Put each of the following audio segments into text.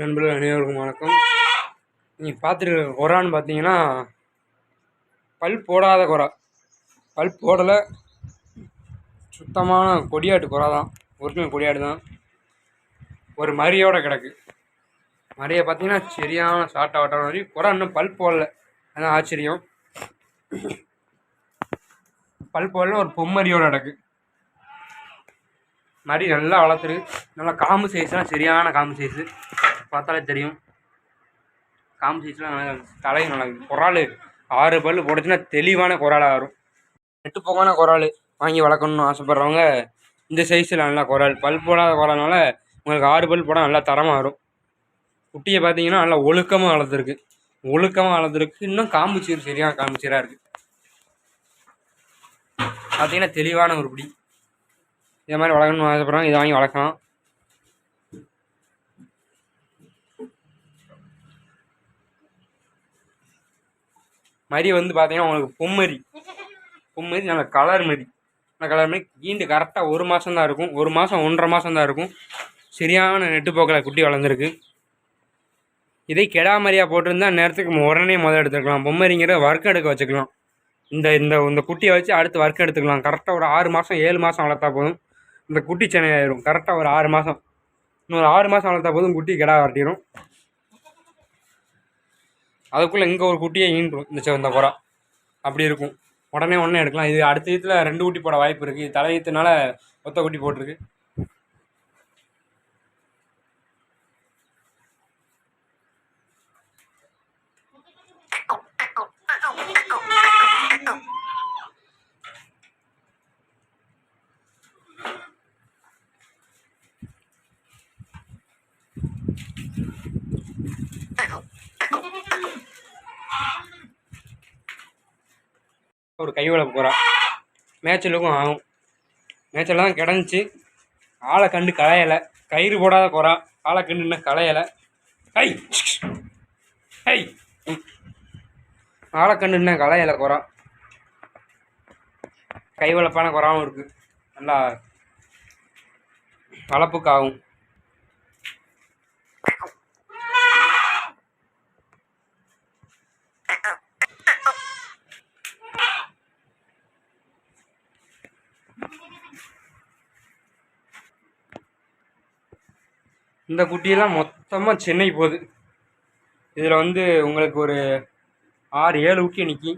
நண்பர்கள் அனைவருக்கும் வணக்கம். நீங்கள் பார்த்துருக்க குரான்னு பார்த்தீங்கன்னா பல் போடாத குறா பல் போடலை. சுத்தமான கொடியாட்டு குறா தான். ஒரிஜினல் கொடியாட்டு தான். ஒரு மரியோட கிடக்கு. மரியை பார்த்தீங்கன்னா சரியான சாட்டை வாட்டான மாதிரி குறா இன்னும் பல் போடல. அதான் ஆச்சரியம். பல் போடல ஒரு பொம்மரியோட கிடக்கு. மறி நல்லா வளர்த்துரு. நல்லா காம்பு சைஸ்லாம் சரியான காம்பு சைஸு பார்த்தாலே தெரியும். காம்பு நல்லா தலையும் நல்லா குரால் ஆறு பல் போட்டுச்சுன்னா தெளிவான குராலாக வரும். நெட்டு போகான குரால் வாங்கி வளர்க்கணும்னு ஆசைப்பட்றவங்க இந்த சைஸில் நல்லா குரால் பல் போடாத குறால்னால உங்களுக்கு ஆறு பல் போட நல்லா தரமாக வரும். குட்டியை பார்த்தீங்கன்னா நல்லா ஒழுக்கமாக வளர்த்துருக்கு. ஒழுக்கமாக வளர்த்துருக்கு. இன்னும் காம்புச்சீர் சரியாக சரியான இருக்குது பார்த்தீங்கன்னா தெளிவான ஒரு பிடி இதே மாதிரி வளர்க்கணும்னு ஆசைப்பட்றாங்க இதை வாங்கி வளர்க்கலாம். மறி வந்து பார்த்தீங்கன்னா உங்களுக்கு பொம்மரி. பொம்மரி நல்ல கலர் மரி நல்ல கலர் மரி ஈண்டு கரெக்டாக ஒரு மாதம் தான் இருக்கும். ஒரு மாதம் ஒன்றரை மாதம் தான் இருக்கும். சரியான நெட்டுப்போக்கில் குட்டி வளர்ந்துருக்கு. இதே கெடாமரியாக போட்டிருந்தா நேரத்துக்கு உடனே முதல் எடுத்துக்கலாம். பொம்மரிங்கிற ஒர்க் எடுக்க வச்சுக்கலாம். இந்த இந்த இந்த குட்டியை வச்சு அடுத்து ஒர்க் எடுத்துக்கலாம். கரெக்டாக ஒரு ஆறு மாதம் ஏழு மாதம் வளர்த்தா போதும். இந்த குட்டி சென்னை ஆயிரும் கரெக்டாக ஒரு ஆறு மாதம் இன்னொரு ஆறு மாதம் வளர்த்தா போதும் குட்டி கெடா வரட்டிடும் அதுக்குள்ளே இங்கே ஒரு குட்டியை ஈன்றும் இந்த செவந்த குரம் அப்படி இருக்கும். உடனே உடனே எடுக்கலாம். இது அடுத்த ஈத்தில் ரெண்டு குட்டி போட வாய்ப்பு இருக்குது இது தலை ஒத்த குட்டி போட்டிருக்கு. ஒரு கை வளர்ப்பு போகிறா மேய்ச்சலுக்கும் ஆகும். மேய்ச்சல் தான் கிடந்துச்சு. ஆளை கண்டு களையலை. கயிறு போடாத குறா ஆளை கண்டு இன்னும் களையலை. ஹை ஹை ஆளை கண்டு இன்னும் களையலை குறா. கை வளர்ப்பான குறாவும் இருக்குது நல்லா வளர்ப்புக்கு இந்த குட்டியெல்லாம் மொத்தமாக சென்னை போகுது. இதில் வந்து உங்களுக்கு ஒரு ஆறு ஏழு குட்டி நிற்கி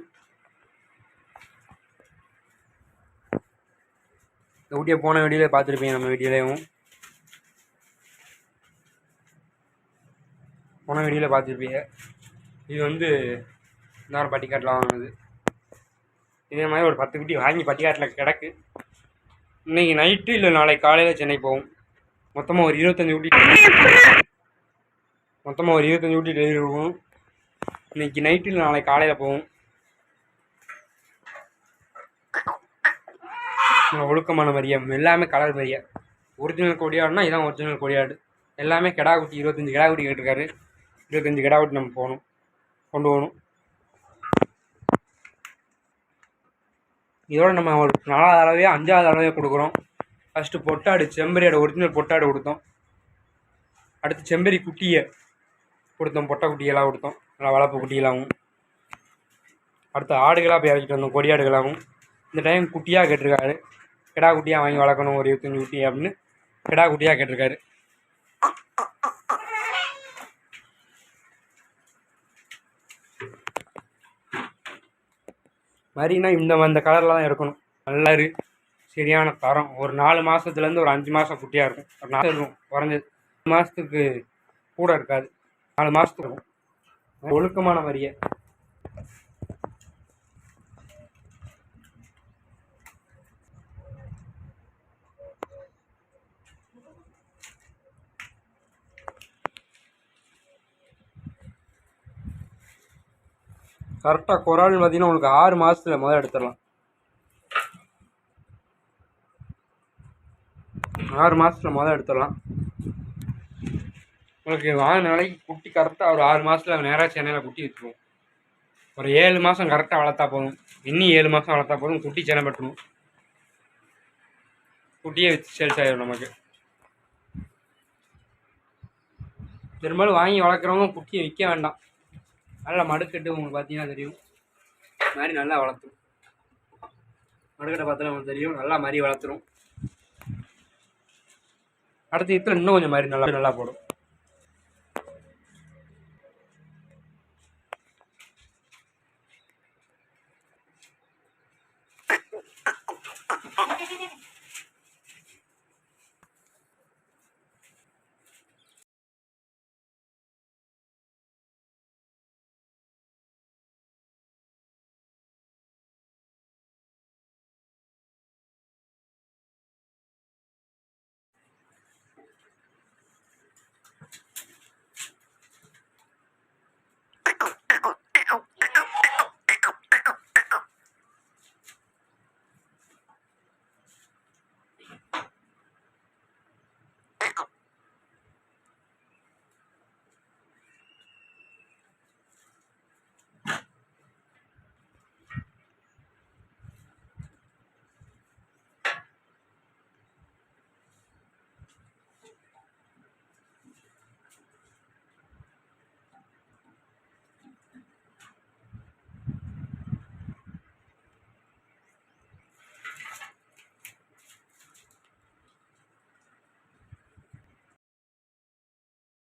இந்த குட்டியை போன வீடியோவில் பார்த்துருப்பீங்க நம்ம வீடியோலையும். போன வீடியோவில் பார்த்துருப்பீங்க. இது வந்து இந்த பட்டிக்காட்டில் வாங்கினது. இதே மாதிரி ஒரு பத்து குட்டி வாங்கி பட்டிக்காட்டில் கிடக்கு. இன்றைக்கி நைட்டு இல்லை நாளைக்கு காலையில் சென்னை போகும் மொத்தமாக ஒரு இருபத்தஞ்சி ஊட்டி மொத்தமாக ஒரு இருபத்தஞ்சி ஊட்டி டெலிவரி போகும். இன்னைக்கு நைட்டு இல்லை நாளைக்கு காலையில் போகும். ஒழுக்கமான மரியம் எல்லாமே கலர் மரியா ஒரிஜினல் கொடியாடுனா இதான் ஒரிஜினல் கொடியாடு. எல்லாமே கிடா குட்டி இருபத்தஞ்சி கிடா குட்டி கேட்டிருக்காரு. இருபத்தஞ்சி கிடா குட்டி நம்ம போகணும். கொண்டு போகணும். இதோட நம்ம ஒரு நாலாவது அளவையோ அஞ்சாவது அளவையோ கொடுக்குறோம். ஃபஸ்ட்டு பொட்டாடு செம்பரியோட ஒரிஜினல் பொட்டாடு கொடுத்தோம் அடுத்து செம்பரி குட்டியை கொடுத்தோம் பொட்டை குட்டியெல்லாம் கொடுத்தோம் நல்லா வளர்ப்பு குட்டியெல்லாமும் அடுத்து ஆடுகளாக போய் இறக்கிட்டு வந்தோம் கொடியாடுகளாகவும். இந்த டைம் குட்டியாக கேட்டிருக்காரு. கிடா குட்டியாக வாங்கி வளர்க்கணும் ஒரு இருபத்தஞ்சி குட்டி அப்படின்னு கிடா குட்டியாக கேட்டிருக்காரு. மாதிரினா இந்த இந்த கலரில் தான் இருக்கணும் நல்லாரு சரியான தரம். ஒரு நாலு மாதத்துலேருந்து ஒரு அஞ்சு மாதம் குட்டியாக இருக்கும். ஒரு நாலு இருக்கும் குறைஞ்சது. மாதத்துக்கு கூட இருக்காது. நாலு மாதத்துக்கு இருக்கும். ஒழுக்கமான வரியை. கரெக்டாக குரல் பார்த்தீங்கன்னா உங்களுக்கு ஆறு மாதத்துல முதல் எடுத்துடலாம். ஆறு மாதத்துல முதல் எடுத்துடலாம். உங்களுக்கு வாங்கின நாளைக்கு குட்டி கரெக்டாக ஒரு ஆறு மாதத்தில் நேராக சென்னையில் குட்டி விட்டுருவோம் ஒரு ஏழு மாதம் கரெக்டாக வளர்த்தா போதும். இன்னும் ஏழு மாதம் வளர்த்தா போதும். குட்டி சென்னை பட்டணும். குட்டியே வச்சு சேல்ஸ் ஆகிடும் நமக்கு. பெரும்பாலும் வாங்கி வளர்க்குறவங்க குட்டியை விற்க வேண்டாம். நல்லா மடுக்கட்டு உங்களுக்கு பார்த்தீங்கன்னா தெரியும். மாதிரி நல்லா வளர்த்துரும். மடுக்கட்டை பார்த்தா உங்களுக்கு தெரியும். நல்லா மாதிரி வளர்த்துரும். அடுத்த இதில் இன்னும் கொஞ்சம் மாதிரி நல்லா நல்லா போடும்.